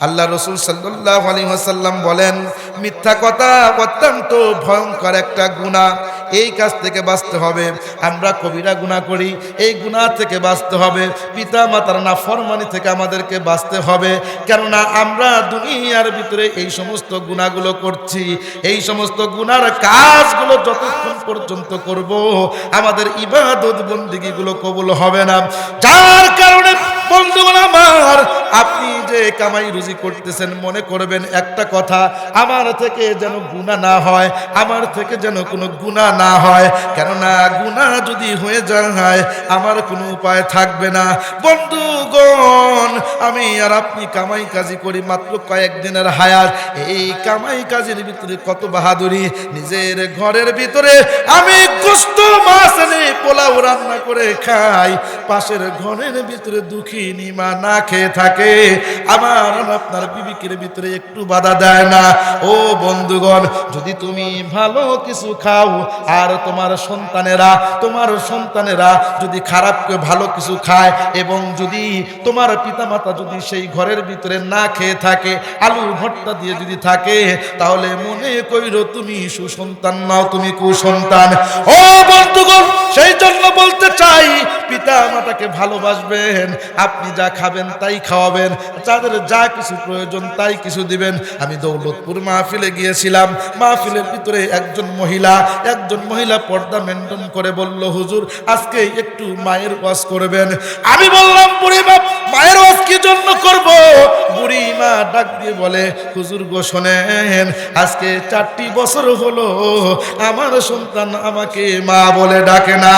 আল্লাহ রসুল সাল্লাহ আলী আসাল্লাম বলেন, মিথ্যা কথা অত্যন্ত ভয়ঙ্কর একটা গুণা এই কাজ থেকে বাঁচতে হবে। আমরা কবিরা গুণা করি। এই গুণা থেকে বাঁচতে হবে। পিতা মাতার না ফরমানি থেকে আমাদেরকে বাঁচতে হবে। কেননা আমরা দুনিয়ার ভিতরে এই সমস্ত গুণাগুলো করছি। এই সমস্ত গুণার কাজগুলো যতক্ষণ পর্যন্ত করব, আমাদের ইবাদত বন্দিগিগুলো কবুল হবে না। যার কারণে বন্ধুগণ আমার, আপনি যে কামাই রুজি করতেছেন, মনে করবেন একটা কথা, আমার থেকে যেন গুণা না হয়, আমার থেকে যেন কোনো গুণা না হয়। কেননা গুণা যদি হয়ে যায়, আমার কোনো উপায় থাকবে না। বন্ধুগণ, আমি আর আপনি কামাই কাজি করি মাত্র কয়েকদিনের হায়াত। এই কামাই কাজের ভিতরে কত বাহাদুরি, নিজের ঘরের ভিতরে আমি কুস্ত মাছ এনে পোলাও রান্না করে খাই, পাশের ঘরের ভিতরে দুঃখী নিমা না খেয়ে থাকে, আমার আপনার বিবিকের ভিতরে একটু বাধা দেয় না। ও বন্ধুগণ, যদি তুমি ভালো কিছু খাও, আর তোমার সন্তানেরা তোমার সন্তানেরা যদি খারাপকে ভালো কিছু খায়, এবং যদি তোমার পিতামাতা যদি সেই ঘরের ভিতরে না খেয়ে থাকে, আলু ভর্তা দিয়ে যদি থাকে, তাহলে মনে কইর তুমি সুসন্তান, নাও তুমি কুসন্তান। ও বন্ধুগণ, সেই জন্য বলতে চাই পিতা মাতাকে ভালোবাসবেন, আপনি যা খাবেন তাই খাওয়াবেন তাদের যা কিছু প্রয়োজন তাই কিছু দিবেন। আমি দৌলতপুর মাহফিলে গিয়েছিলাম, মাহফিলের ভিতরে একজন মহিলা একজন মহিলা পর্দা মেনটেন করে বলল, হুজুর, আজকে একটু মায়ের ওয়াজ করবেন। আমি বললাম বুড়ি বাপ মায়ের ওয়াজ কি জন্য করব? বুড়ি মা ডাক দিয়ে বলে, হুজুর গো, শোনেন, আজকে চারটি বছর হলো, আমার সন্তান আমাকে মা বলে ডাকে না।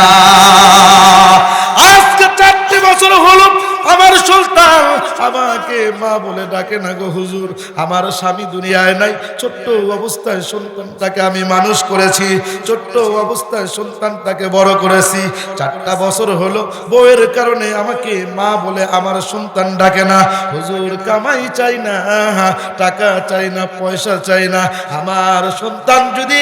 বছর হলো আমার সুলতান আমাকে মা বলে ডাকে না গো হুজুর। আমার স্বামী দুনিয়ায় নাই। ছোট্ট অবস্থায় সন্তানটাকে আমি মানুষ করেছি। ছোট্ট অবস্থায় সন্তানটাকে বড় করেছি। চারটা বছর হলো। বউয়ের কারণে আমাকে মা বলে আমার সন্তান ডাকে না। হুজুর, কামাই চাই না। টাকা চাই না, পয়সা চাই না। আমার সন্তান যদি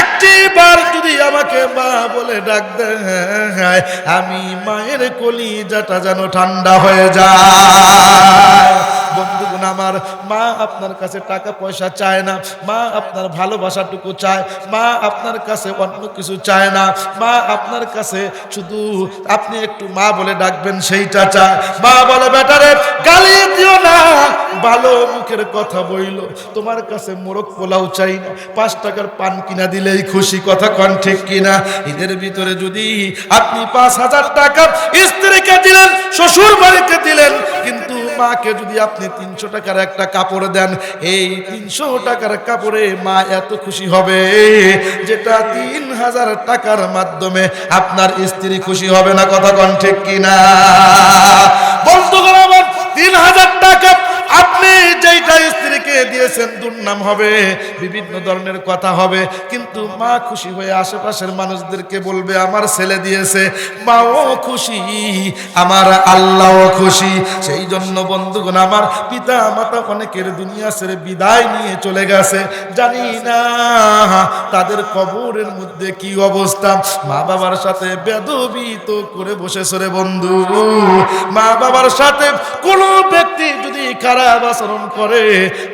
একটি বার যদি আমাকে মা বলে ডাক দেয়, আমি মায়ের কলিজাটা যেন ঠান্ডা হয়ে যায়। বন্ধুগণ আমার, মা আপনার কাছে টাকা পয়সা চায় না, মা আপনার ভালোবাসাটুকু চায়, মা আপনার কাছে অন্য কিছু চায় না, মা আপনার কাছে শুধু আপনি একটু মা বলে ডাকবেন সেইটা চায়। মা বলে, বেটারে, গালি দিও না। ভালো মুখের কথা বইল, তোমার কাছে মোরগ পোলাও চাই না, পাঁচ টাকার পান কিনা দিলেই খুশি। কথা কন ঠিক কিনা? ঈদের ভিতরে যদি আপনি পাঁচ হাজার টাকা স্ত্রীকে দিলেন শ্বশুর বাড়িতে দিলেন, কিন্তু মাকে যদি আপনি তিনশো টাকার একটা কাপড় দেন, এই তিনশো টাকার কাপড়ে মা এত খুশি হবে, যেটা তিন হাজার টাকার মাধ্যমে আপনার স্ত্রী খুশি হবে না? কথা কন ঠিক কিনা? আমার তিন হাজার টাকা আপনি যেইটা স্ত্রীকে দিয়েছেন দুর্নাম হবে, বিভিন্ন ধরনের কথা হবে, কিন্তু মা খুশি হয়ে আশেপাশের মানুষদেরকে বলবে, আমার ছেলে দিয়েছে, মাও খুশি, আমার আল্লাহও খুশি। সেই জন্য বন্ধুগণ, আমার পিতা মাতা অনেকের দুনিয়া ছেড়ে বিদায় নিয়ে চলে গেছে। জানি না তাদের কবরের মধ্যে কি অবস্থা। মা বাবার সাথে বেদবিত করে বসে সরে বন্ধু। মা বাবার সাথে কোনো ব্যক্তি যদি খারাপ আচরণ করে।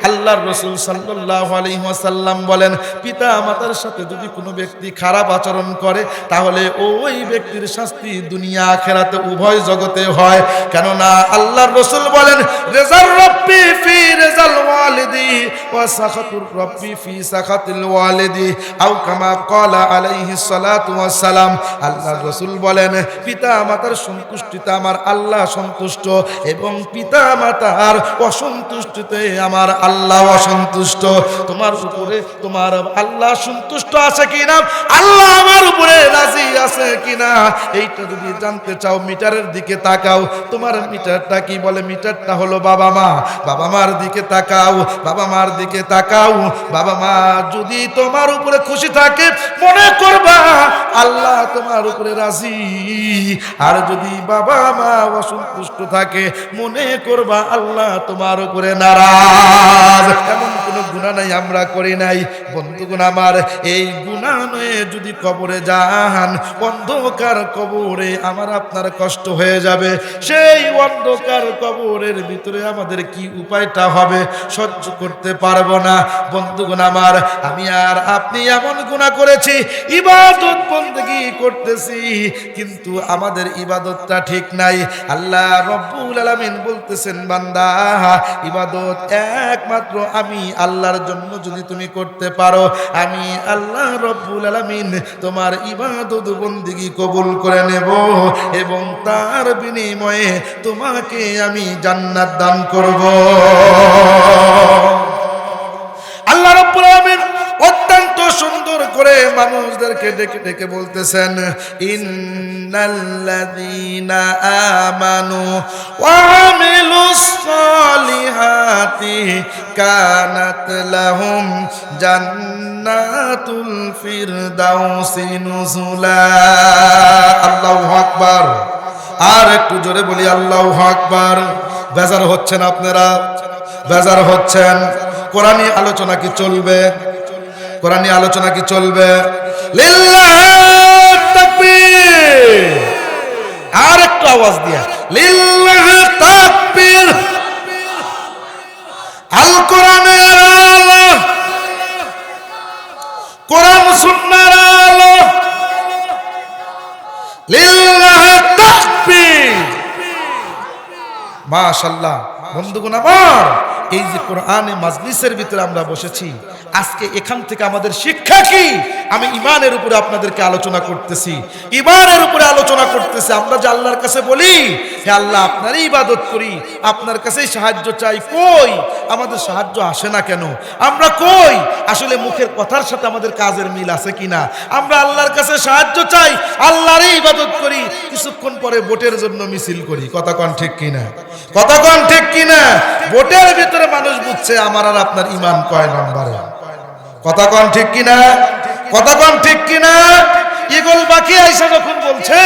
আল্লাহর রসুল সাল্লাহ আলহিহাসাল্লাম বলেন, পিতা মাতার সাথে যদি কোনো ব্যক্তি খারাপ আচরণ করে, তাহলে ওই ব্যক্তির শাস্তি দুনিয়া খেরাতে উভয় জগতে হয়। কেননা আল্লাহর রসুল বলেন, রেজাল রব্বি ফি রেজাল ওয়ালিদি ওয়া সাখাতুর রব্বি ফি সাখাতিল ওয়ালিদি আও কামা ক্বালা ওয়াস সালাম। আল্লাহর রসুল বলেন, পিতা মাতার সন্তুষ্টিতে আমার আল্লাহ সন্তুষ্ট এবং পিতা মাতার অসন্তুষ্টিতে আমার আল্লাহ অসন্তুষ্ট। তোমার উপরে তোমার আল্লাহ সন্তুষ্ট আছে কিনা? আল্লাহ আমার উপরে রাজি আছে কিনা? এইটা যদি জানতে চাও, মিটারের দিকে তাকাও। তোমার মিটারটা কি বলে? মিটারটা হলো বাবা মা। বাবা মার দিকে তাকাও। বাবা মার দিকে তাকাও। বাবা মা যদি তোমার উপরে খুশি থাকে, মনে করবা, আল্লাহ তোমার উপরে রাজি। আর যদি বাবা মা অসন্তুষ্ট থাকে, মনে করবা, আল্লাহ তোমার উপরে নারাজ। এমন কোনো গুণা নাই, আমরা করি নাই। বন্ধুগণ আমার, এই গুণা নয়ে, যদি কবরে যান, অন্ধকার কবরে আমার আপনার কষ্ট হয়ে যাবে। সেই অন্ধকার কবরের ভিতরে আমাদের কি উপায়টা হবে, সহ্য করতে পারব না। বন্ধুগণ আমার, আমি আর আপনি এমন গুণা করেছি, ইবাদত বন্দী করতেছি, কিন্তু আমাদের ইবাদতটা ঠিক নাই। আল্লাহ রব্বুল আলামিন বলতেছেন, বান্দা ইবাদত একমাত্র আমি আল্লাহর জন্য যদি তুমি করতে পারো, আমি আল্লাহ রব্বুল আলমিন তোমার ইবাদত বন্দিগি কবুল করে নেব এবং তার বিনিময়ে তোমাকে আমি জান্নাত দান করব। আল্লাহ রব্বুল আলামিন সুন্দর করে মানুষদেরকে ডেকে ডেকে বলতেছেন, ইন্নাল্লাযীনা আমানু ওয়া আমিলুস সালিহাতি কানাত লাহুম জান্নাতুল ফিরদাউসি নুজুলা। আল্লাহু আকবার। আর একটু জোরে বলি, আল্লাহু আকবার। বেজার হচ্ছেন আপনারা? বেজার হচ্ছেন? কোরআনী আলোচনা কি চলবে? কোরআনী আলোচনা কি চলবে? আর একটু আওয়াজ দিয়া। লিল্লাহ আল। কোরআনের কোরআন সুন্নাহর আলো। লিল্লাহ তাকবীর। মাশাল্লাহ বন্ধুগণ আমার এই যে কোরআনে মাজলিসের ভিতরে আমরা বসেছি, আজকে এখান থেকে আমাদের শিক্ষা কি? আমি ইমানের উপরে আপনাদেরকে আলোচনা করতেছি ইমানের উপরে আলোচনা করতেছি। আমরা যে আল্লাহর কাছে বলি, হে আল্লাহ, আপনারই ইবাদত করি, আপনার কাছেই সাহায্য চাই, কই? আমাদের সাহায্য আসে না কেন? আমরা কই? আসলে মুখের কথার সাথে আমাদের কাজের মিল আছে কিনা? আমরা আল্লাহর কাছে সাহায্য চাই, আল্লাহরই ইবাদত করি, কিছুক্ষণ পরে ভোটের জন্য মিছিল করি। কথা কন ঠিক কিনা? কথা কন ঠিক কিনা? ভোটের ভিতরে মানুষ বুঝছে আমার আর আপনার ইমান কয় নম্বরে। কথা কন ঠিক কিনা? কথা কন ঠিক কিনা? ইগল বাকি আইসা যখন বলছে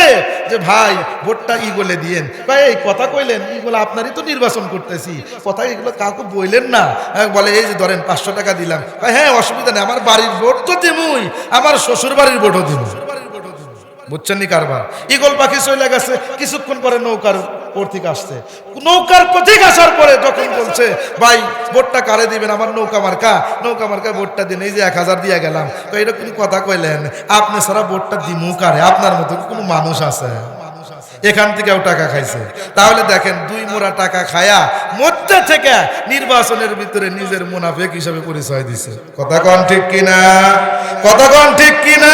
যে ভাই ভোটটা ইগলে দিয়েন। ভাই এই কথা কইলেন ইগল আপনারই তো নির্বাচন করতেছি। কথা এগুলো কাউকে বললেন না। হ্যাঁ, বলে এই যে ধরেন পাঁচশো টাকা দিলাম। হ্যাঁ অসুবিধা নেই আমার বাড়ির ভোট তো দিমুই আমার শ্বশুর বাড়ির ভোটও দিমু বুঝছেন নি কারবার? ইগল পাখি চলে গেছে কিছুক্ষণ পরে নৌকার পথিক আসছে। নৌকার কর্তৃক আসার পরে যখন বলছে, ভাই ভোটটা কারে দিবেন? আমার নৌকা মার্কা। নৌকা মার্কা ভোটটা দিন। এই যে এক হাজার দিয়ে গেলাম। তো এরকম কথা কইলেন, আপনি সারা ভোটটা দিমু কারে? আপনার মতো কোনো মানুষ আছে। এখান থেকেও টাকা খাইছে। তাহলে দেখেন, দুই মোড়া টাকা খায়া মধ্যে থেকে নির্বাচনের ভিতরে নিজের মুনাফেক হিসাবে পরিচয় দিছে। কথা কন ঠিক কিনা? কথা কন ঠিক কিনা?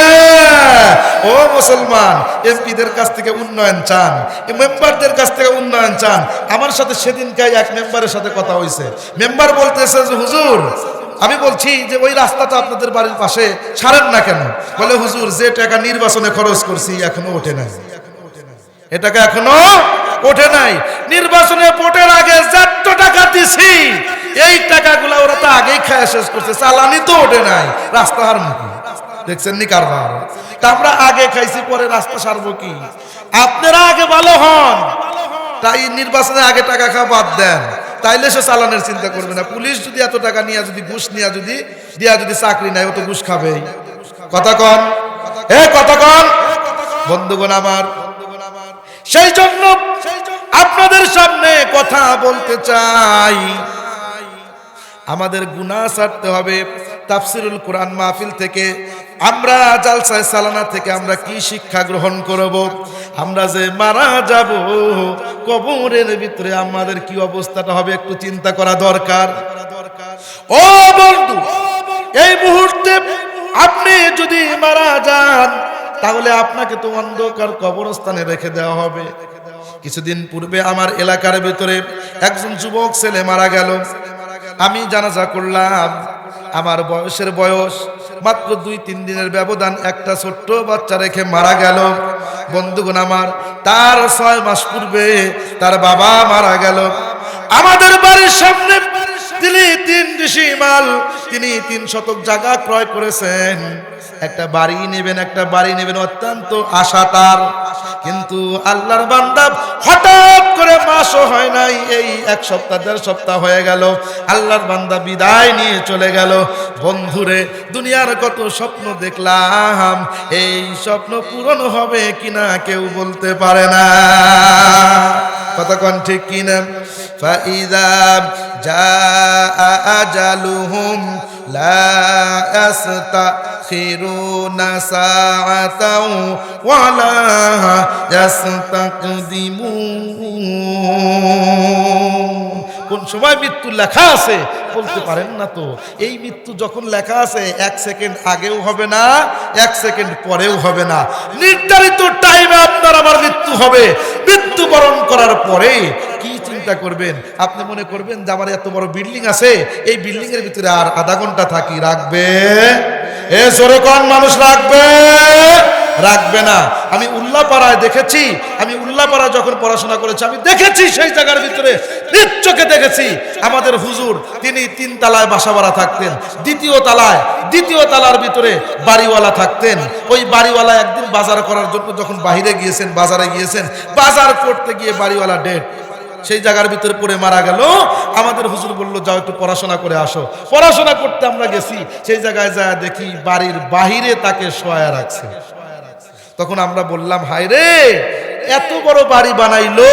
ও মুসলমান, এমপিদের কাছ থেকে উন্নয়ন চান, মেম্বারদের কাছ থেকে উন্নয়ন চান। আমার সাথে সেদিনকে এক মেম্বারের সাথে কথা হয়েছে মেম্বার বলতেছে যে, হুজুর, আমি বলছি যে, ওই রাস্তাটা আপনাদের বাড়ির পাশে ছাড়েন না কেন? বলে, হুজুর, যে টাকা নির্বাচনে খরচ করছি, এখনও ওঠে নাই। এটাকে এখনও ওঠে নাই। নির্বাচনে ভোটের আগে যত টাকা দিছি। এই টাকাগুলো ওরা তো আগেই খায় শেষ করছে, চালানি তো ওঠে নাই। রাস্তা হার মুখী। দেখছেন নি কারবার? তা আমরা আগে খাইছি, পরে রাস্তা সারবো কি? আপনারা আগে ভালো হন। তাই নির্বাচনে আগে টাকা খাওয়া বাদ দেন। তাইলে সে চালানের চিন্তা করবে না। পুলিশ যদি এত টাকা নিয়ে যদি ঘুষ নিয়ে যদি দিয়া যদি চাকরি নেয় ও তো ঘুষ খাবেই। কথা কন। হে কথা কন। বন্ধুগণ আমার সেই জন্য আপনাদের সামনে কথা বলতে চাই। আমাদের গুনাহ ছাড়তে হবে তাফসিরুল কোরআন মাহফিল থেকে। আমরা জালসায় সালানা থেকে আমরা কি শিক্ষা গ্রহণ করব? আমরা যে মারা যাব, কবরের ভিতরে আমাদের কি অবস্থাটা হবে একটু চিন্তা করা দরকার। ও বন্ধু, এই মুহূর্তে আপনি যদি মারা যান তাহলে আপনাকে তো অন্ধকার কবরস্থানে রেখে দেওয়া হবে। কিছুদিন পূর্বে আমার এলাকার ভিতরে একজন যুবক ছেলে মারা গেল। আমি জানাজা করলাম, আমার বয়সের বয়স, মাত্র দুই তিন দিনের ব্যবধান একটা ছোট্ট বাচ্চা রেখে মারা গেল। বন্ধুগণ আমার, তার ছয় মাস পূর্বে তার বাবা মারা গেল। আমাদের বাড়ির সামনে তিনি তিন ঋষি মাল, তিনি তিন শতক জায়গা ক্রয় করেছেন। একটা বাড়ি নেবেন, একটা বাড়ি নেবেন, অত্যন্ত আশা তার। কিন্তু আল্লাহর বান্দা হঠাৎ করে মাসও হয় নাই, এই এক সপ্তাহ, দেড় সপ্তাহ হয়ে গেল। আল্লাহর বান্দা বিদায় নিয়ে চলে গেল। বন্ধুরে, দুনিয়ার কত স্বপ্ন দেখলাম, এই স্বপ্ন পূরণ হবে কিনা কেউ বলতে পারে না। কতক্ষণ ঠিক কিনা? ওয়ালা ইয়াস্তাকদিমুন কোন সময় মৃত্যু লেখা আছে? বলতে পারেন না তো। এই মৃত্যু যখন লেখা আছে, এক সেকেন্ড আগেও হবে না, এক সেকেন্ড পরেও হবে না। নির্ধারিত টাইমে আপনার আমার মৃত্যু হবে। মৃত্যুবরণ করার পরে কি চিন্তা করবেন, আপনি মনে করবেন যে আমার এত বড় বিল্ডিং আছে, এই বিল্ডিং এর ভিতরে আর আধা ঘণ্টা থাকি, রাখবে? এ জোরে কোন, মানুষ রাখবে? রাখবে না। আমি উল্লাপাড়ায় দেখেছি, আমি উল্লাপাড়ায় যখন পড়াশোনা করেছি, আমি দেখেছি সেই জায়গার ভিতরে নিজ দেখেছি। আমাদের হুজুর, তিনি তিন তালায় বাসা ভাড়া থাকতেন, দ্বিতীয় তালায়, দ্বিতীয় তালার ভিতরে বাড়িওয়ালা থাকতেন। ওই বাড়িওয়ালা একদিন বাজার করার জন্য যখন বাইরে গিয়েছেন, বাজারে গিয়েছেন, বাজার করতে গিয়ে বাড়িওয়ালা ডেট সেই জায়গার ভিতরে পড়ে মারা গেল। আমাদের হুজুর বলল, যাও একটু পড়াশোনা করে আসো। পড়াশোনা করতে আমরা গেছি, সেই জায়গায় যা দেখি বাড়ির বাহিরে তাকে শোয়া রাখছে। তখন আমরা বললাম হাই রে, এত বড় বাড়ি বানাইলো।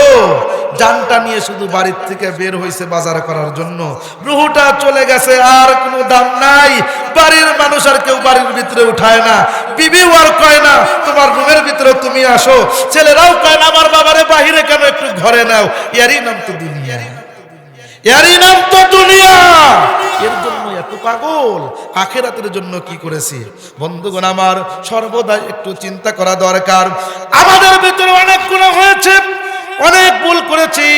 জানটা নিয়ে শুধু বাড়ির থেকে বের হয়েছে বাজার করার জন্য। রুহুটা চলে গেছে, আর কোনো দাম নাই। বাড়ির মানুষ আর কেউ বাড়ির ভিতরে উঠায় না। বিবিও আর কয় না, তোমার রুমের ভিতরে তুমি আসো। ছেলেরাও কয় না, আমার বাহিরে কেন একটু ঘরে নাও? ইয়ারই নাম তো দুনিয়া। এরই নাম তো দুনিয়া। এর জন্য এত পাগল। আখেরাতের জন্য কি করেছি? বন্ধুগণ, আমার সর্বদা একটু চিন্তা করা দরকার। আমাদের ভিতরে অনেক গুণা হয়েছে। অনেক ভুল করেছি।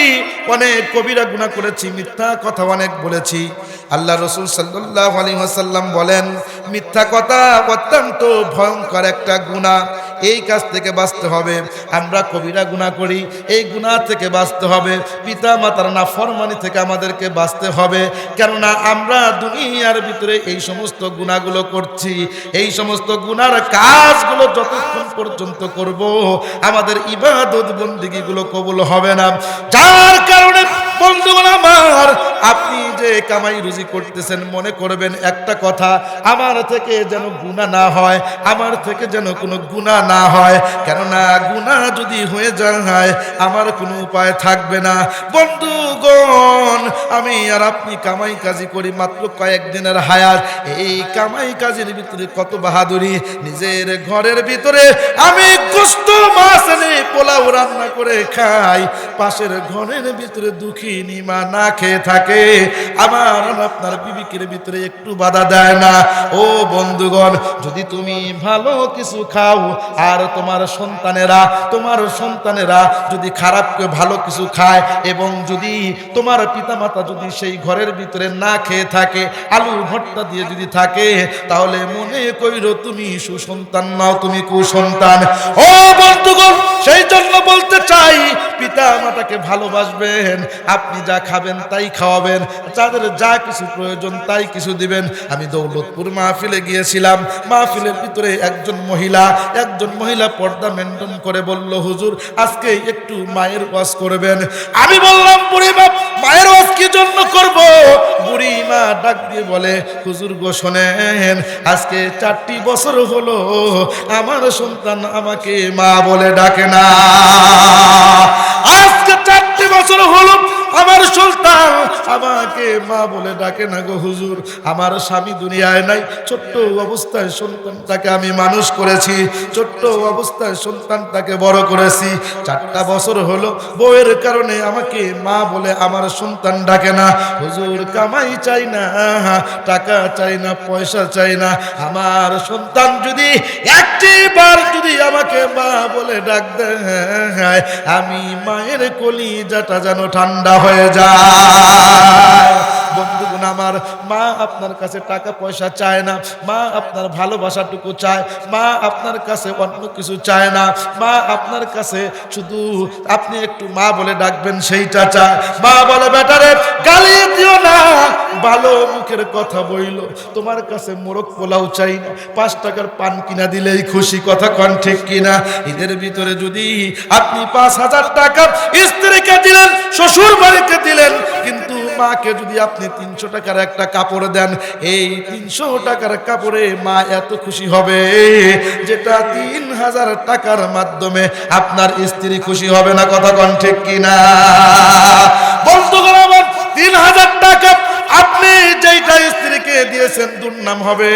অনেক কবিরা গুণা করেছি, মিথ্যা কথা অনেক বলেছি। আল্লাহ রসুল সাল্লাহ আলী সাল্লাম বলেন, মিথ্যা কথা অত্যন্ত ভয়ঙ্কর একটা গুণা। এই কাজ থেকে বাঁচতে হবে। আমরা কবিরা গুণা করি। এই গুণা থেকে বাঁচতে হবে। পিতা মাতার না ফরমানি থেকে আমাদেরকে বাঁচতে হবে। কেননা আমরা দুনিয়ার ভিতরে এই সমস্ত গুণাগুলো করছি। এই সমস্ত গুণার কাজগুলো যতক্ষণ পর্যন্ত করব, আমাদের ইবাদত বন্দিগিগুলো কবুল হবে না। যার কারণে বন্ধুগণ আমার, আপনি যে কামাই রুজি করতেছেন, মনে করবেন একটা কথা, আমার থেকে যেন গুণা না হয়, আমার থেকে যেন কোনো গুণা না হয়। কেননা গুণা যদি হয়ে যায়, আমার কোনো উপায় থাকবে না। বন্ধুগণ, আমি আর আপনি কামাই কাজি করি মাত্র কয়েকদিনের এই কামাই কাজের ভিতরে কত বাহাদুরি, নিজের ঘরের ভিতরে আমি গোস্ত, মাছ পোলাও রান্না করে খাই, পাশের ঘরের ভিতরে দুঃখী নিমা না খেয়ে থাকে, আমার আপনার বিবিকের ভিতরে একটু বাধা দেয় না। ও বন্ধুগণ, যদি তুমি ভালো কিছু খাও, আর তোমার সন্তানেরা তোমার সন্তানেরা যদি খারাপ কেউ ভালো কিছু খায়, এবং যদি তোমার পিতামাতা যদি সেই ঘরের ভিতরে না খেয়ে থাকে, আলু ভর্তা দিয়ে যদি থাকে, তাহলে মনে কইরো তুমি সুসন্তান নাও, তুমি কুসন্তান। ও বন্ধুগণ, সেই জন্য বলতে চাই পিতা মাতাকে ভালোবাসবেন আপনি যা খাবেন তাই খাওয়াবেন, যাদের যা কিছু প্রয়োজন তাই কিছু দিবেন। আমি দৌলতপুর মাহফিলে গিয়েছিলাম, মাহফিলের ভিতরে একজন মহিলা একজন মহিলা পর্দা মেনটেন করে বলল, হুজুর, আজকে একটু মায়ের ওয়াজ করবেন। আমি বললাম বুড়ি মা মায়ের ওয়াজ কি জন্য করব? বুড়ি মা ডাক দিয়ে বলে, হুজুর গো, শোনেন, আজকে চারটি বছর হলো, আমার সন্তান আমাকে মা বলে ডাকে না। আজকে চারটি বছর হলো আমার সুলতান আমাকে মা বলে ডাকে না গো হুজুর। আমার স্বামী দুনিয়ায় নাই। ছোট্ট অবস্থায় সন্তানটাকে আমি মানুষ করেছি। ছোট্ট অবস্থায় সন্তানটাকে বড় করেছি। চারটা বছর হলো। বউয়ের কারণে আমাকে মা বলে আমার সন্তান ডাকে না। হুজুর, কামাই চাই না, টাকা চাই না, পয়সা চাই না। আমার সন্তান যদি একটি বার যদি আমাকে মা বলে ডাক দেয়, আমি মায়ের কলি যাটা যেন ঠান্ডা হয়ে যায়। বন্ধুগণ আমার, মা আপনার কাছে টাকা পয়সা চায় না, মা আপনার ভালোবাসাটুকু চায়, মা আপনার কাছে অন্য কিছু চায় না, মা আপনার কাছে শুধু আপনি একটু মা বলে ডাকবেন সেইটা চায়। মা বলে বেটারে গালি দিও না। ভালো মুখের কথা বইল, তোমার কাছে মোরগ পোলাও চাই না, পাঁচ টাকার পান কিনা দিলেই খুশি। কথা কন ঠিক কিনা? ঈদের ভিতরে যদি আপনি পাঁচ হাজার টাকা স্ত্রীকে দিলেন শ্বশুর বাড়িতে দিলেন, কিন্তু মাকে যদি আপনি তিনশো টাকার একটা কাপড় দেন, এই তিনশো টাকার কাপড়ে মা এত খুশি হবে যেটা তিন হাজার টাকার মাধ্যমে আপনার স্ত্রী খুশি হবে না, কথা কন ঠিক কিনা? বলতো আমার তিন হাজার টাকা আপনি যেইটা স্ত্রীকে দিয়েছেন, দুর্নাম হবে,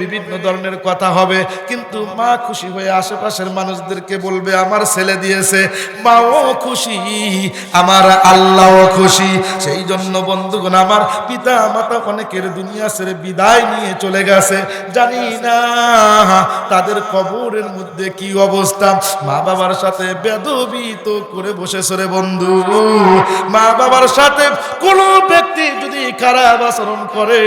বিভিন্ন ধরনের কথা হবে, কিন্তু মা খুশি হয়ে আশেপাশের মানুষদেরকে বলবে, আমার ছেলে দিয়েছে, মাও খুশি, আমার আল্লাহও খুশি। সেই জন্য বন্ধুগণ, আমার পিতা মাতা অনেকের দুনিয়া ছেড়ে বিদায় নিয়ে চলে গেছে। জানি না তাদের কবরের মধ্যে কি অবস্থা। মা বাবার সাথে বেদবিত করে বসেছে রে বন্ধু। মা বাবার সাথে কোন ব্যক্তি যদি খারাপ আচরণ করে।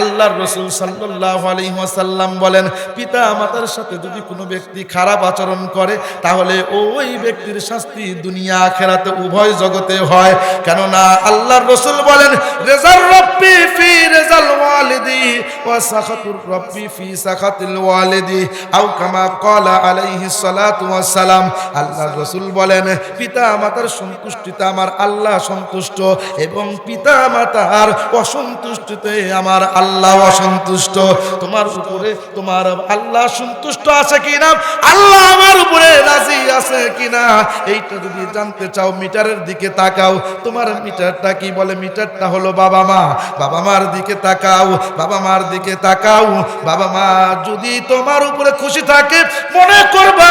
আল্লাহর রসুল সাল্লাহ আলহিহাসাল্লাম বলেন, পিতা মাতার সাথে যদি কোনো ব্যক্তি খারাপ আচরণ করে, তাহলে ওই ব্যক্তির শাস্তি দুনিয়া আখেরাতে উভয় জগতে হয়। কেননা আল্লাহর রসুল বলেন, রেজাল রব্বি ফি রেজাল ওয়ালিদি ওয়া সাখাতুর রব্বি ফি সাখাতিল ওয়ালিদি আও কামা ক্বালা আলাইহিস সালাতু ওয়াস সালাম আল্লাহর রাসূল বলেন, পিতা মাতার সন্তুষ্টিতে আমার আল্লাহ সন্তুষ্ট এবং পিতা মাতার অসন্তুষ্টিতে আমার আল্লাহ অসন্তুষ্ট। তোমার উপরে তোমার আল্লাহ সন্তুষ্ট আছে কিনা? আল্লাহ আমার উপরে রাজি আছে কিনা? এইটা যদি জানতে চাও, মিটারের দিকে তাকাও। তোমার মিটারটা কি বলে? মিটারটা হলো বাবা মা। বাবা মার দিকে তাকাও, বাবা মার দিকে তাকাও। বাবা মা যদি তোমার উপরে খুশি থাকে, মনে করবা,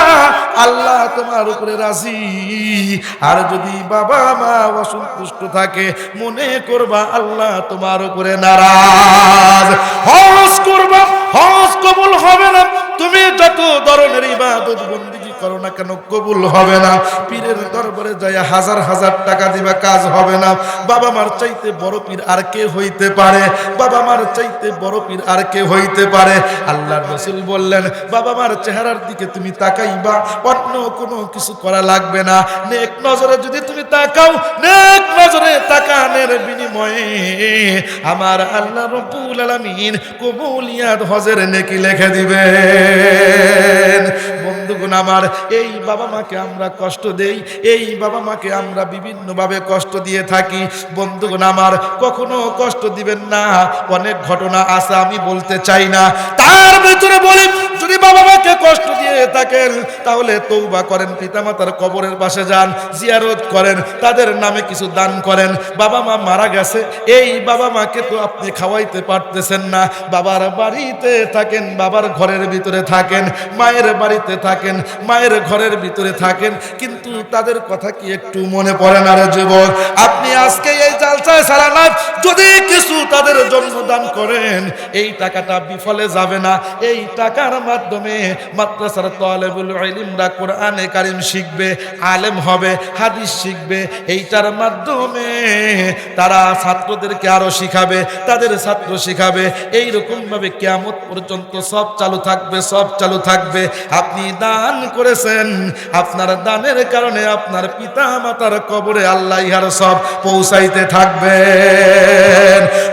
আল্লাহ তোমার উপরে রাজি। আর যদি বাবা মা অসন্তুষ্ট থাকে, মনে করবা, আল্লাহ তোমার উপরে নারাজ। হজ করবা হজ কবুল হবে না। তুমি যত ধরনের ইবাদত বন্দিগি করো না কেন, কবুল হবে না। পীরের দরবারে যাই হাজার হাজার টাকা দিবা, কাজ হবে না। বাবা মার চাইতে বড় পীর আর কে হইতে পারে? বাবা মার চাইতে বড় পীর আর কে হইতে পারে? আল্লাহ রসুল বললেন, বাবা মার চেহারার দিকে তুমি তাকাইবা, অন্য কোনো কিছু করা লাগবে না। নেক নজরে যদি তুমি তাকাও, নেক নজরে তাকানের বিনিময়ে আমার আল্লাহ রব্বুল আলামিন কবুলিয়াত হজের নেকি লিখে দিবেন। বন্ধুগণ, আমার এই বাবা মাকে আমরা কষ্ট দেই, এই বাবা মাকে আমরা বিভিন্নভাবে কষ্ট দিয়ে থাকি। বন্ধুগণ আমার, কখনো কষ্ট দিবেন না। অনেক ঘটনা আছে, আমি বলতে চাই না। তার ভিতরে বলি যদি বাবা মাকে কষ্ট দিয়ে থাকেন, তাহলে তৌবা করেন, পিতামাতার কবরের পাশে যান, জিয়ারত করেন, তাদের নামে কিছু দান করেন। বাবা মা মারা গেছে, এই বাবা মাকে তো আপনি খাওয়াইতে পারতেছেন না। বাবার বাড়িতে থাকেন, বাবার ঘরের ভিতরে থাকেন, মায়ের বাড়িতে থাকেন, মায়ের ঘরের ভিতরে থাকেন, কিন্তু তাদের কথা কি একটু মনে পড়ে না রে যুবক? আপনি আজকে এই জালসায় সারা না যদি কিছু তাদের জন্য দান করেন, এই টাকাটা বিফলে যাবে না, এই টাকার মাধ্যমে মাদ্রাসার তালেবুল ইলমরা কোরআনে কারিম শিখবে, আলেম হবে, হাদিস শিখবে। এইটার মাধ্যমে তারা ছাত্রদেরকে আরও শিখাবে, তাদের ছাত্র শিখাবে। এই রকম ভাবে কিয়ামত পর্যন্ত সব চালু থাকবে, সব চালু থাকবে। আপনি দান করেছেন, আপনার দানের কারণে আপনার পিতা মাতার কবরে আল্লাহ ইহার সব পৌঁছাইতে থাকবেন।